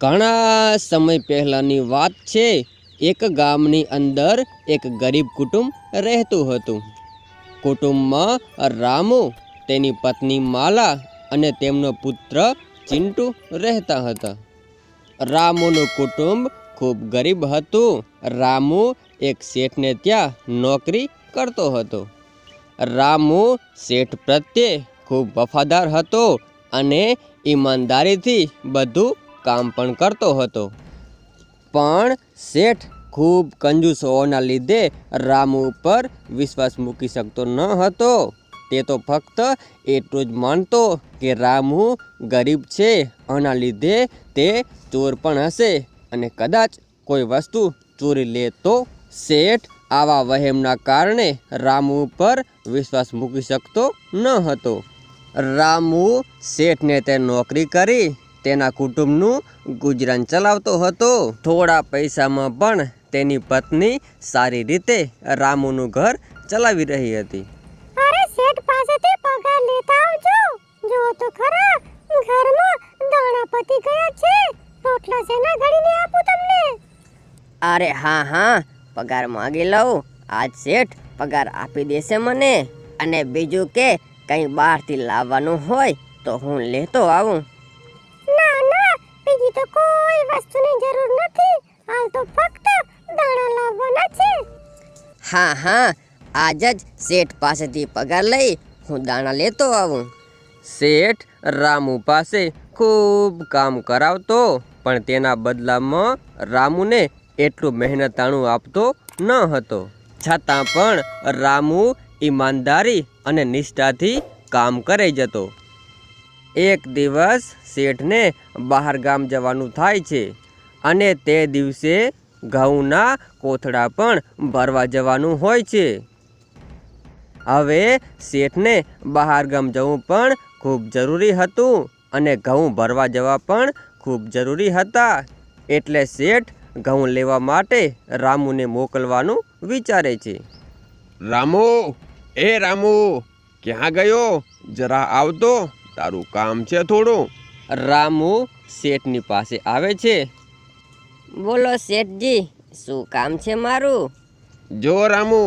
ઘણા સમય પહેલાંની વાત છે, એક ગામની અંદર એક ગરીબ કુટુંબ રહેતું હતું. કુટુંબમાં રામુ, તેની પત્ની માલા અને તેમનો પુત્ર ચિંટુ રહેતા હતા. રામુનું કુટુંબ ખૂબ ગરીબ હતું. રામુ એક શેઠને ત્યાં નોકરી કરતો હતો. રામુ શેઠ પ્રત્યે ખૂબ વફાદાર હતો અને ઈમાનદારીથી બધું કામ પણ કરતો હતો. પણ શેઠ ખૂબ કંજૂસ હોવાના લીધે રામુ ઉપર વિશ્વાસ મૂકી શકતો ન હતો. તે તો ફક્ત એટલું જ માનતો કે રામુ ગરીબ છે, આના લીધે તે ચોર પણ હશે અને કદાચ કોઈ વસ્તુ ચોરી લે તો શેઠ આવા વહેમના કારણે રામુ ઉપર વિશ્વાસ મૂકી શકતો ન હતો. રામુ શેઠને તે નોકરી કરી તેના કુટુંબનું ગુજરાન ચલાવતો હતો. થોડા પૈસામાં પણ તેની પત્ની સારી રીતે રામુનું ઘર ચલાવી રહી હતી. અરે શેઠ પાસેથી પગાર લેતા આવજો. જો તો ખરા ઘરમાં દાણા પતી ગયા છે. રોટલા શેના ઘડીને આપું તમને? અરે હા હા પગાર માંગી લઉં. આજ શેઠ પગાર આપી દેશે મને. અને બીજું કે કંઈ બહારથી લાવવાનું હોય તો હું લેતો આવું. બીજી તો કોઈ વસ્તુની જરૂર નથી. હાલ તો ફક્ત દાણા લાવવાના છે. હા હા. આજ જ શેઠ પાસેથી પગાર લઈ હું દાણા લેતો આવું. શેઠ રામુ પાસે ખૂબ કામ કરાવતો, પણ તેના બદલામાં રામુને એટલું મહેનતાણું આપતો ન હતો. છતાં પણ રામુ ઈમાનદારી અને નિષ્ઠાથી કામ કરે જતો. એક દિવસ શેઠને બહાર ગામ જવાનું થાય છે અને તે દિવસે ઘઉંના કોથળા પણ ભરવા જવાનું હોય છે. હવે શેઠને બહાર ગામ જવું પણ ખૂબ જરૂરી હતું અને ઘઉં ભરવા જવા પણ ખૂબ જરૂરી હતા. એટલે શેઠ ઘઉં લેવા માટે રામુને મોકલવાનું વિચારે છે. રામુ, એ રામુ, ક્યાં ગયો? જરા આવતો. તારું કામ છે થોડું? રામુ શેઠની પાસે આવે છે? બોલો શેઠજી શું કામ છે મારું? જો રામુ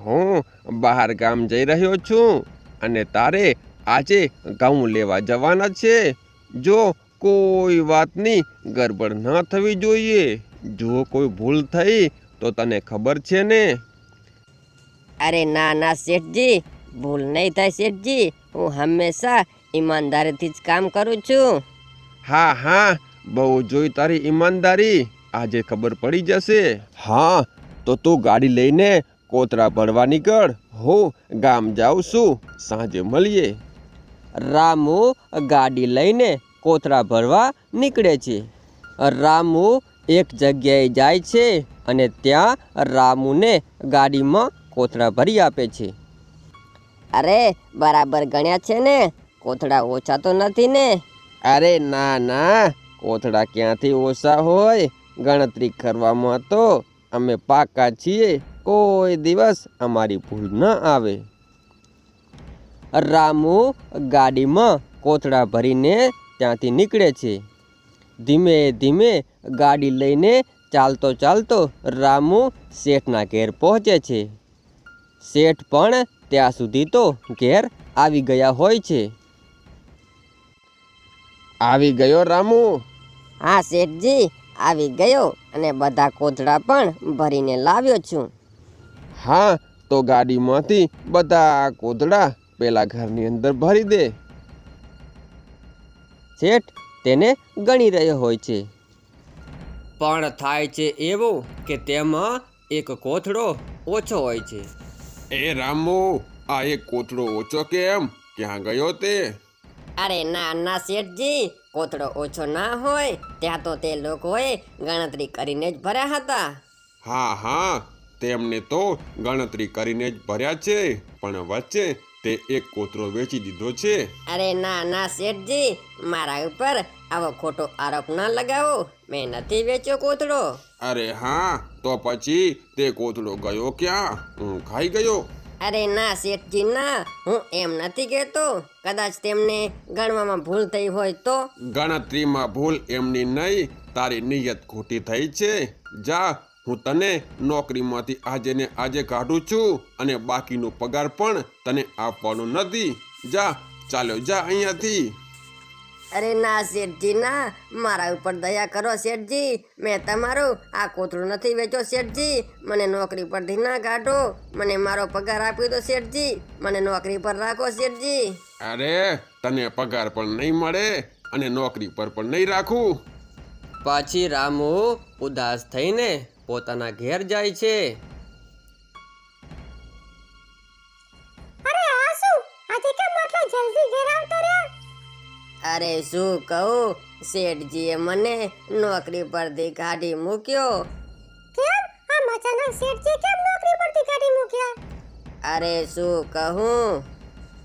હું બહાર ગામ જઈ રહ્યો છું અને તારે આજે ઘઉં લેવા જવાના છે. જો કોઈ વાતની ગડબડ ન થવી જોઈએ જો કોઈ ભૂલ થઈ તો તને ખબર છે ને? અરે ના ના શેઠજી ભૂલ નહીં થાય શેઠજી. હું હંમેશા ઈમાનદારીથી જ કામ કરું છું. હા હા બહુ જોઈ તારી ઈમાનદારી. આજે ખબર પડી જશે. હા તો તું ગાડી લઈને કોતરા ભરવા નીકળ. હું ગામ જાઉં છું. સાંજે મળીએ. રામુ ગાડી લઈને કોથળા ભરવા નીકળે છે. રામુ એક જગ્યાએ જાય છે અને ત્યાં રામુને ગાડીમાં કોથળા ભરી આપે છે. અરે બરાબર ગણ્યા છે ને. કોથળા ઓછા તો નથી ને? અરે ના ના. કોથળા ક્યાંથી ઓછા હોય? ગણતરી કરવામાં તો અમે પાકા છીએ. કોઈ દિવસ અમારી ભૂલ ન આવે. રામુ ગાડીમાં કોથળા ભરીને ત્યાંથી નીકળે છે. ધીમે ધીમે ગાડી લઈને ચાલતો ચાલતો રામુ શેઠના ઘેર પહોંચે છે. શેઠ પણ ત્યાં સુધી તો ઘેર આવી ગયા હોય છે. આવી ગયો રામુ? હા શેઠજી આવી ગયો અને બધા કોથળા પણ ભરીને લાવ્યો છું. હા તો ગાડીમાંથી બધા કોથળા પેલા ઘરની અંદર ભરી દે. શેઠ તેને ગણી રહ્યો હોય છે. પણ થાય છે એવું કે તેમાં એક કોથળો ઓછો હોય છે. એ રામુ આ એક કોથળો ઓછો કેમ? ક્યાં ગયો તે? અરે ના ના શેઠજી કોથળો ઓછો ના હોય ત્યાં તો તે લોકોએ ગણતરી કરીને જ ભર્યા હતા. હા હા તેમને તો ગણતરી કરીને જ ભર્યા છે પણ વચ્ચે તે એક કોતરો વેચી દીધો છે. અરે ના ના શેઠજી મારા ઉપર આવો ખોટો આરોપ ના લગાવો મેં નથી વેચ્યો કોથળો. અરે હા તો પછી તે કોથળો ગયો ક્યાં? હું ખાઈ ગયો. અરે ના, શેઠજી, ના. હું એમ નથી કહેતો. કદાચ તેમને ગણવામાં ભૂલ થઈ હોય તો. ગણતરીમાં ભૂલ એમની નહીં, તારી નિયત ખોટી થઈ છે. જા, હું તને નોકરીમાંથી આજે ને આજે કાઢું છું અને બાકીનો પગાર પણ તને આપવાનો નથી. જા ચાલો જા અહીંયાથી. અરે ના શેઠજી ના. મારા ઉપર દયા કરો શેઠજી. મેં તમારું આ કોથળું નથી વેચો શેઠજી. મને નોકરી પરથી ના કાઢો. મને મારો પગાર આપી દો શેઠજી. મને નોકરી પર રાખો શેઠજી. અરે તને પગાર પણ નહીં મળે અને નોકરી પર પણ નહીં રાખું. પછી રામુ ઉદાસ થઈને પોતાના ઘેર જાય છે. અરે આ શું? આજે કેમ આટલા જલ્દી ઘેર આવતા? અરે શું કહું? શેઠજીએ મને નોકરી પરથી કાઢી મૂક્યો. કેમ? આમ અચાનક શેઠજી કેમ નોકરી પરથી કાઢી મૂક્યા? અરે શું કહું?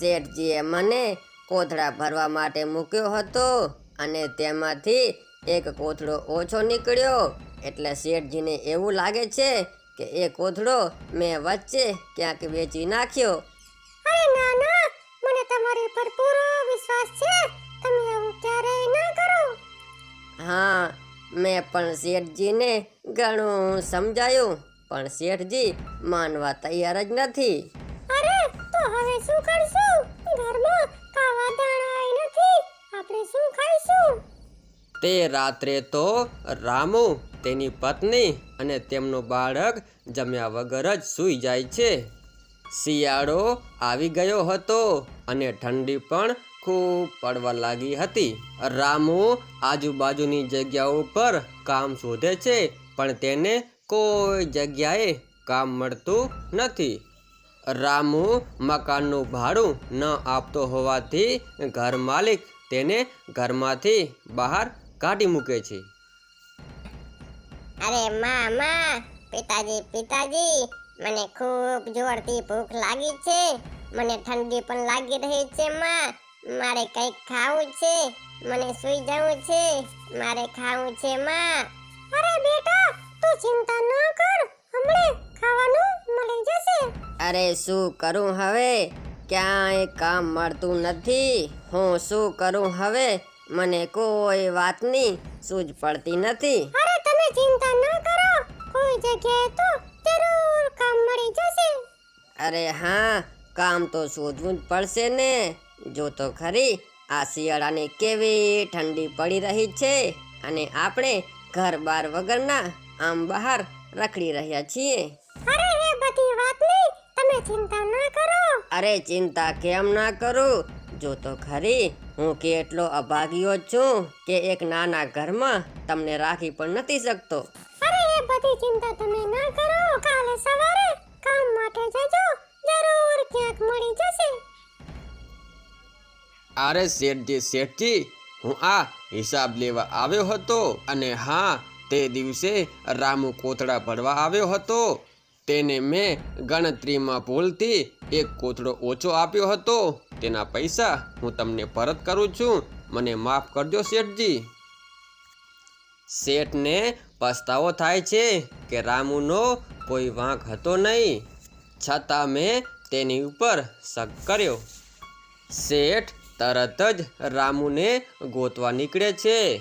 શેઠજીએ મને કોથળા ભરવા માટે મૂક્યો હતો અને તેમાંથી એક કોથળો ઓછો નીકળ્યો. એટલે શેઠજીને એવું લાગે છે કે એ કોથળો મેં વચ્ચે ક્યાંક વેચી નાખ્યો. અરે ના ના. મને તમારી પર પૂરો વિશ્વાસ છે. હા મેં પણ શેઠજીને ઘણું સમજાયું પણ શેઠજી માનવા તૈયાર જ નથી. અરે તો હવે શું કરશું? ઘરમાં ખાવા દાણા નથી. આપણે શું ખાઈશું? તે રાત્રે તો રામુ તેની પત્ની અને તેમનો બાળક જમ્યા વગર જ સૂઈ જાય છે. શિયાળો આવી ગયો હતો અને ઠંડી પણ ખૂબ પડવા લાગી હતી. રામુ આજુબાજુની જગ્યાઓ પર કામ શોધે છે, પણ તેને કોઈ જગ્યાએ કામ મળતું નથી. રામુ મકાનનું ભાડું ન આપતો હોવાથી ઘર માલિક તેને ઘરમાંથી બહાર કાઢી મૂકે છે. અરે મામા પિતાજી પિતાજી, મને ખૂબ જોરથી ભૂખ લાગી છે. મને ઠંડી પણ લાગી રહી છે, માં. મારે કંઈક ખાવું છે મને સૂઈ જવું છે મારે ખાવું છે માં. અરે બેટા તું ચિંતા ન કર હમણે ખાવાનું મળી જશે. અરે શું કરું હવે? ક્યાંય કામ મળતું નથી. હું શું કરું હવે? મને કોઈ વાતની સૂઝ પડતી નથી. અરે તમે ચિંતા ન કરો કોઈ જગ્યાએ તો જરૂર કામ મળી જશે. અરે હા કામ તો શોધવું જ પડશે ને. જો તો ખરી આ શિયાળાની કેવી ઠંડી પડી રહી છે અને આપણે ઘર બાર વગરના આમ બહાર રખડી રહ્યા છીએ. અરે એ બધી વાતની તમે ચિંતા ન કરો. અરે ચિંતા કેમ ના કરું? જો તો ખરી હું કેટલો અભાગ્યો છું કે એક નાના ઘરમાં તમને રાખી પણ નથી શકતો. અરે એ બધી ચિંતા તમે ના કરો. કાલે સવારે કામ માટે જજો. જરૂર ક્યાંક મળી જશે. અરે શેઠજી શેઠજી, હું આ હિસાબ લેવા આવ્યો હતો અને હા, તે દિવસે રામુ કોથળા ભરવા આવ્યો હતો. તેને મેં ગણતરીમાં ભૂલથી એક કોથળો ઓછો આપ્યો હતો. તેના પૈસા હું તમને પરત કરું છું. મને માફ કરજો શેઠજી. શેઠને પસ્તાવો થાય છે કે રામુનો કોઈ વાંક હતો નહીં. છતાં મેં તેની ઉપર શક કર્યો. શેઠ તરત જ રામુને ગોતવા નીકળે છે.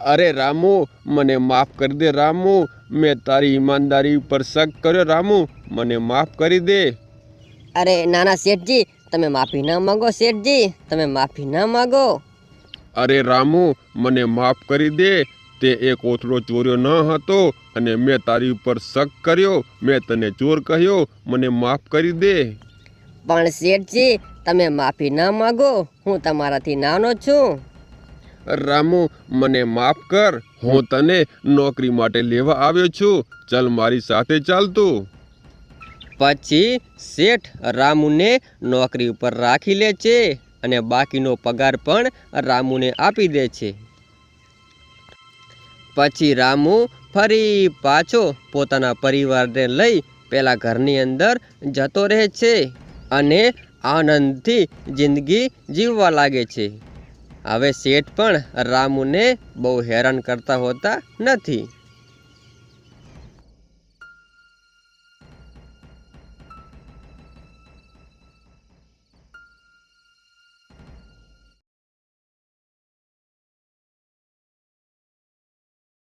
અરે રામુ મને માફ કરી દે રામુ. મેં તારી ઈમાનદારી ઉપર શક કર્યો રામુ. મને માફ કરી દે. અરે નાના શેઠજી તમે માફી ના માગો શેઠજી તમે માફી ના માગો. અરે રામુ મને માફ કરી દે. તે એક ઓથડો ચોર્યો ન હતો અને મેં તારી ઉપર શક કર્યો. મેં તને ચોર કહ્યો. મને માફ કરી દે. પણ શેઠજી તમે માફી ના માગો હું તમારાથી નાનો છું. રામુ મને માફ કર હું તને નોકરી માટે લેવા આવ્યો છું. ચાલ મારી સાથે ચાલતું પછી શેઠ રામુને નોકરી ઉપર રાખી લે છે અને બાકીનો પગાર પણ રામુને આપી દે છે. પછી રામુ ફરી પાછો પોતાના પરિવારને લઈ પેલા ઘરની અંદર જતો રહે છે. અને આનંદથી જિંદગી જીવવા લાગે છે. હવે શેઠ પણ રામુને બહુ હેરાન કરતા હોતા નથી.